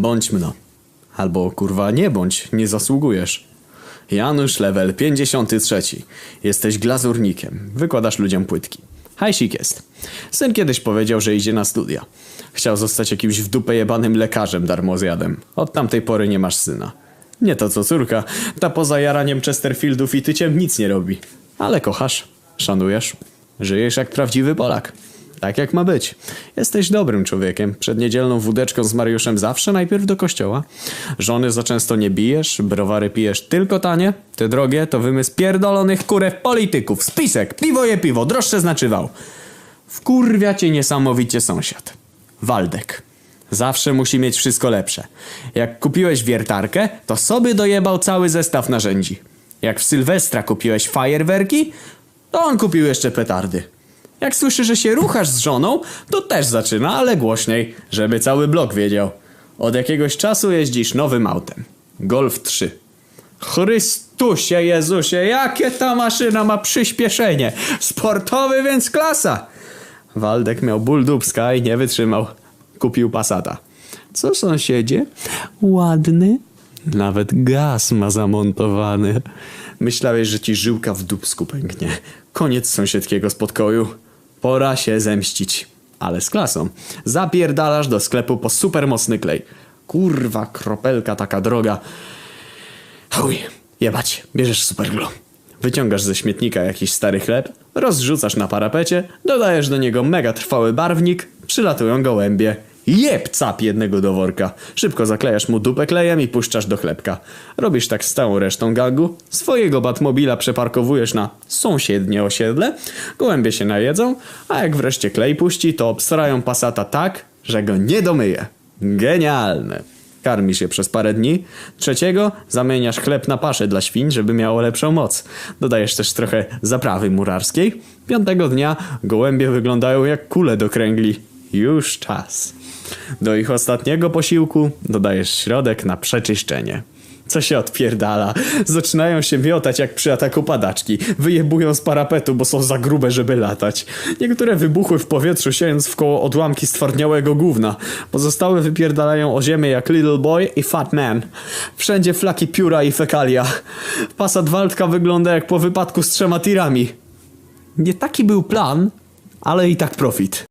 Bądź mno. Albo kurwa nie bądź, nie zasługujesz. Janusz level 53. Jesteś glazurnikiem. Wykładasz ludziom płytki. Hajsik jest. Syn kiedyś powiedział, że idzie na studia. Chciał zostać jakimś w dupę jebanym lekarzem darmozjadem. Od tamtej pory nie masz syna. Nie to co córka. Ta poza jaraniem Chesterfieldów i tyciem nic nie robi. Ale kochasz, szanujesz, żyjesz jak prawdziwy Polak. Tak jak ma być. Jesteś dobrym człowiekiem. Przed niedzielną wódeczką z Mariuszem zawsze najpierw do kościoła. Żony za często nie bijesz, browary pijesz tylko tanie. Te drogie to wymysł pierdolonych kurew polityków. Spisek, piwo je piwo, droższe znaczywał. Wkurwia cię niesamowicie sąsiad. Waldek. Zawsze musi mieć wszystko lepsze. Jak kupiłeś wiertarkę, to sobie dojebał cały zestaw narzędzi. Jak w Sylwestra kupiłeś fajerwerki, to on kupił jeszcze petardy. Jak słyszy, że się ruchasz z żoną, to też zaczyna, ale głośniej, żeby cały blok wiedział. Od jakiegoś czasu jeździsz nowym autem. Golf 3. Chrystusie Jezusie, jakie ta maszyna ma przyspieszenie! Sportowy więc klasa! Waldek miał ból dubska i nie wytrzymał. Kupił Passata. Co sąsiedzie? Ładny. Nawet gaz ma zamontowany. Myślałeś, że ci żyłka w dubsku pęknie. Koniec sąsiedzkiego spokoju. Pora się zemścić. Ale z klasą. Zapierdalasz do sklepu po supermocny klej. Kurwa, kropelka taka droga. Chuj, jebać, bierzesz superglue. Wyciągasz ze śmietnika jakiś stary chleb, rozrzucasz na parapecie, dodajesz do niego mega trwały barwnik, przylatują gołębie. Jeb cap jednego do worka. Szybko zaklejasz mu dupę klejem i puszczasz do chlebka. Robisz tak z całą resztą gangu. Swojego Batmobila przeparkowujesz na sąsiednie osiedle. Gołębie się najedzą, a jak wreszcie klej puści, to obstrają pasata tak, że go nie domyje. Genialne. Karmisz je przez parę dni. Trzeciego zamieniasz chleb na paszę dla świń, żeby miało lepszą moc. Dodajesz też trochę zaprawy murarskiej. Piątego dnia gołębie wyglądają jak kule do kręgli. Już czas. Do ich ostatniego posiłku dodajesz środek na przeczyszczenie. Co się odpierdala? Zaczynają się miotać jak przy ataku padaczki. Wyjebują z parapetu, bo są za grube, żeby latać. Niektóre wybuchły w powietrzu, siejąc w koło odłamki stwardniałego gówna. Pozostałe wypierdalają o ziemię jak Little Boy i Fat Man. Wszędzie flaki pióra i fekalia. Pasat Waldka wygląda jak po wypadku z trzema tirami. Nie taki był plan, ale i tak profit.